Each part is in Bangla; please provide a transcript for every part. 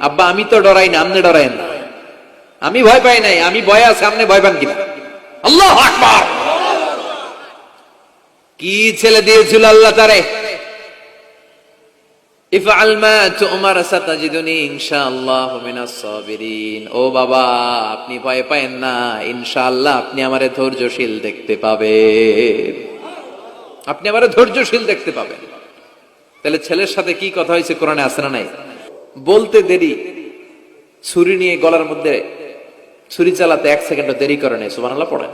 আব্বা, আমি তো ডরাই না, আপনি ডরাইন না। আমি ভয় পাই নাই, আমি ভয় আছে ভয় পান কিনা? আল্লাহু কি ছেলে দিয়েছিল আল্লাহ তারে? সাতাজিদুনি ও বাবা, আপনি ভয় না, ইনশাআল্লাহ আপনি আমারে ধৈর্যশীল দেখতে পাবেন। আপনি আমারে ধৈর্যশীল দেখতে পাবেন। তাহলে ছেলের সাথে কি কথা হয়েছে কোরআনে আসে না নাই? বলতে দেরি। ছুরি নিয়ে গলার মধ্যে ছুরি চালাতে এক সেকেন্ড দেরি করে নেই, সুবহানাল্লাহ, পড়েন।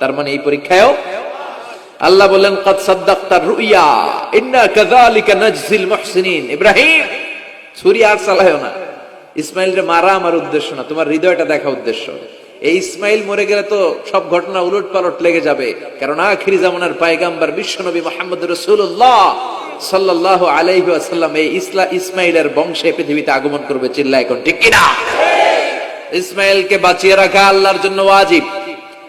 তার মানে এই পরীক্ষায়ও আল্লাহ বললেন, কদ সাদ্দাক্তার রুইয়া, ইন্না ইব্রাহিম, ছুরি আর না। মারা আমার উদ্দেশ্য না, তোমার হৃদয়টা দেখা উদ্দেশ্য। এই ইসমাইল মরে গেলে তো সব ঘটনা উলট পালট লেগে যাবে। কারণ আখিরি জামানার পায়গাম্বার বিশ্বনবী মোহাম্মদ রসুল্লাহ সাল্লাল্লাহু আলাইহি ওয়াসাল্লাম এই ইসলা ইসমাইলের বংশে পৃথিবীতে আগমন করবে চিল্লা এখন ঠিক কিনা? বাঁচিয়ে রাখা আল্লাহর জন্য ওয়াজিব।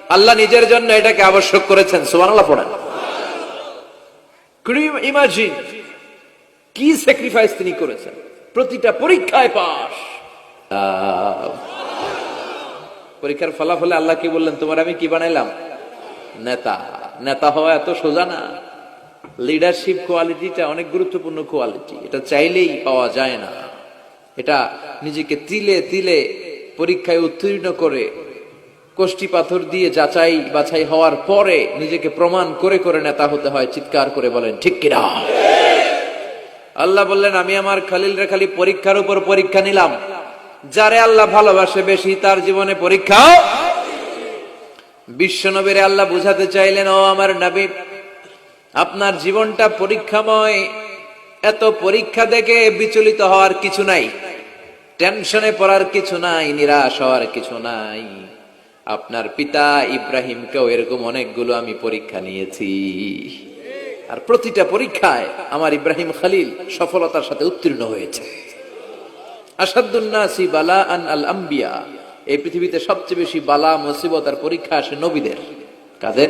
আল্লাহ নিজের জন্য এটাকে আবশ্যক করেছেন পড়েন। কি স্যাক্রিফাইস তিনি করেছেন? প্রতিটা পরীক্ষায় পাস পরীক্ষার ফলাফলে আল্লাহ কি বললেন, তোমার আমি কি বানাইলাম? নেতা। নেতা হওয়া এত সোজা না। লিডারশিপ কোয়ালিটিটা অনেক গুরুত্বপূর্ণ কোয়ালিটি এটা চাইলেই পাওয়া যায় না। এটা নিজেকে তিলে তিলে পরীক্ষায় উত্তীর্ণ করে কোষ্টি পাথর দিয়ে যাচাই বাছাই হওয়ার পরে নিজেকে প্রমাণ করে করে নেতা হতে হয়, চিৎকার করে বলেন, ঠিক কিনা? আল্লাহ বললেন, আমি আমার খালিল রে খালি পরীক্ষার উপর পরীক্ষা নিলাম। যারে আল্লাহ ভালোবাসে বেশি, তার জীবনে পরীক্ষাও বিশ্ব নবীরে আল্লাহ বুঝাতে চাইলেন, ও আমার নবী আপনার জীবনটা পরীক্ষাময়। এত পরীক্ষা দেখে বিচলিত হওয়ার কিছু নাই। টেনশনে পড়ার কিছু নাই, নিরাশ হওয়ার কিছু নাই। আপনার পিতা ইব্রাহিমকেও এরকম অনেকগুলো আমি পরীক্ষা নিয়েছি। আর প্রতিটা পরীক্ষায় আমার ইব্রাহিম খালিল সফলতার সাথে উত্তীর্ণ হয়েছে। আসাদুন্নাসি বালা আন আল আম্বিয়া। এই পৃথিবীতে সবচেয়ে বেশি বালা, মুসিবত আর পরীক্ষা আসে নবীদের। কাদের?